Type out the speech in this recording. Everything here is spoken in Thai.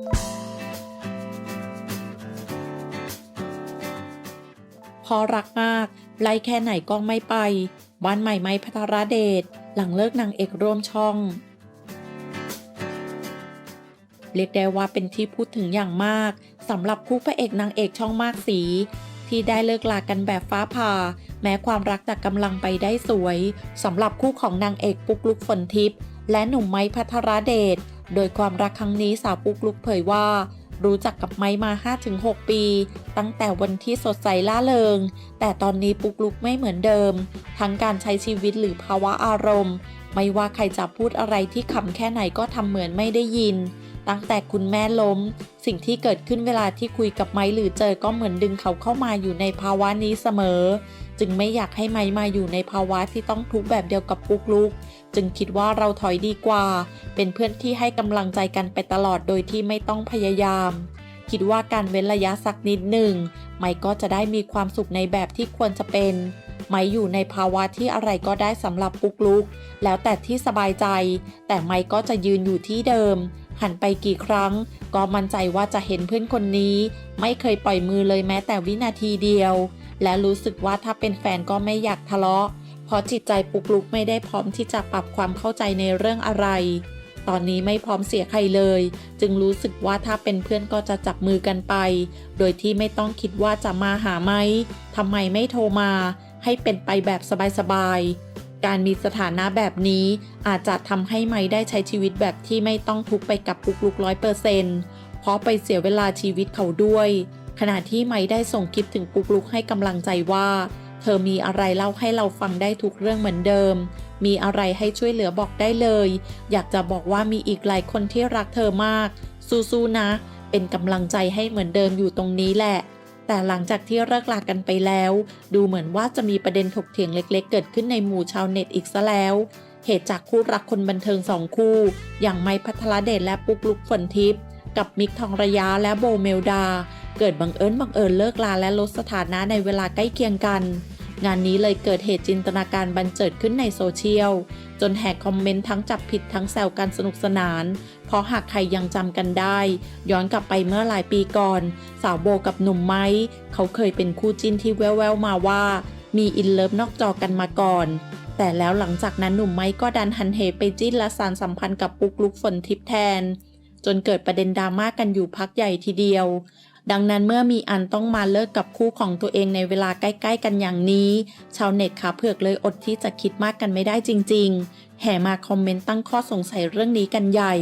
พอรักมาก ไล่แค่ไหนก็ไม่ไป บ้านใหม่ไม้พัทรเดช หลังเลิกนางเอกร่วมช่อง เรียกได้ว่าเป็นที่พูดถึงอย่างมากสำหรับคู่พระเอกนางเอกช่องมากสี ที่ได้เลิกลากันแบบฟ้าผ่า แม้ความรักจะกำลังไปได้สวยสำหรับคู่ของนางเอกปุกลุกฝนทิพย์และหนุ่มไม้พัทรเดช โดยความรักครั้งนี้สาวปุ๊กลุกเผยว่า รู้จักกับไม้มา 5-6 ปี ตั้งแต่วันที่สดใสล่าเริง แต่ตอนนี้ปุ๊กลุกไม่เหมือนเดิม ทั้งการใช้ชีวิตหรือภาวะอารมณ์ ไม่ว่าใครจะพูดอะไรที่ขำแค่ไหนก็ทำเหมือนไม่ได้ยิน ตั้งแต่คุณแม่ล้ม สิ่งที่เกิดขึ้นเวลาที่คุยกับไม้หรือเจอก็เหมือนดึงเขาเข้ามาอยู่ในภาวะนี้เสมอ จึงไม่อยากให้ไม้มาอยู่ในภาวะที่ต้องทุกข์แบบเดียวกับปุ๊กลุก จึงคิดว่าเราถอยดีกว่า เป็นเพื่อนที่ให้กำลังใจกันไปตลอดโดยที่ไม่ต้องพยายาม คิดว่าการเว้นระยะสักนิดหนึ่ง ไมค์ก็จะได้มีความสุขในแบบที่ควรจะเป็น ไมค์อยู่ในภาวะที่อะไรก็ได้สำหรับปุ๊กลุก แล้วแต่ที่สบายใจ แต่ไมค์ก็จะยืนอยู่ที่เดิม หันไปกี่ครั้ง ก็มั่นใจว่าจะเห็นเพื่อนคนนี้ ไม่เคยปล่อยมือเลยแม้แต่วินาทีเดียว และรู้สึกว่าถ้าเป็นแฟนก็ไม่อยากทะเลาะ เพราะจิตใจปุกลุกไม่ได้พร้อมที่จะปรับความเข้าใจในเรื่องอะไร ตอนนี้ไม่พร้อมเสียใครเลย จึงรู้สึกว่าถ้าเป็นเพื่อนก็จะจับมือกันไป โดยที่ไม่ต้องคิดว่าจะมาหาไหมทำไมไม่โทรมา ให้เป็นไปแบบสบายๆ การมีสถานะแบบนี้อาจจะทำให้ไม่ได้ใช้ชีวิตแบบที่ไม่ต้องทุกข์ไปกับปุกลุกร้อยเปอร์เซนต์เพราะไปเสียเวลาชีวิตเขาด้วย ขณะที่ไม่ได้ส่งคลิปถึงปุกลุกให้กำลังใจว่า เธอมีอะไรเล่าให้เราฟังได้ทุกเรื่องเหมือนเดิม มีอะไรให้ช่วยเหลือบอกได้เลย อยากจะบอกว่ามีอีกหลายคนที่รักเธอมาก สู้ๆนะ เป็นกำลังใจให้เหมือนเดิมอยู่ตรงนี้แหละแต่หลังจากที่เลิกลากันไปแล้ว ดูเหมือนว่าจะมีประเด็นถกเถียงเล็กๆ เกิดขึ้นในหมู่ชาวเน็ตอีกซะแล้ว เหตุจากคู่รักคนบันเทิงสองคู่ อย่างไม้พัทรเดชและปุ๊กลุกฝนทิพย์กับมิกทองระยะและโบเมลดา เกิดบังเอิญบังเอิญเลิกลาและลดสถานะในเวลาใกล้เคียงกัน งานนี้เลยเกิดเหตุจินตนาการบันเจิดขึ้นในโซเชียล จนแหกคอมเมนต์ทั้งจับผิดทั้งแซวกันสนุกสนาน เพราะหากใครยังจำกันได้ ย้อนกลับไปเมื่อหลายปีก่อน สาวโบกับหนุ่มไม้เขาเคยเป็นคู่จิ้นที่แววๆมาว่า มีอินเลิฟนอกจอกันมาก่อนแต่แล้วหลังจากนั้นหนุ่มไม้ก็ดันหันเหไปจิ้นและสารสัมพันธ์กับปุ๊กลุกฝนทิพย์แทน จนเกิดประเด็นดราม่ากันอยู่พักใหญ่ทีเดียว ดังนั้นเมื่อมีอันต้องมาเลิกกับคู่ของตัวเองในเวลาใกล้ ๆ กันอย่างนี้ ชาวเน็ตขาเผือกเลยอดที่จะคิดมากกันไม่ได้จริง ๆ แห่มาคอมเมนต์ตั้งข้อสงสัยเรื่องนี้กันใหญ่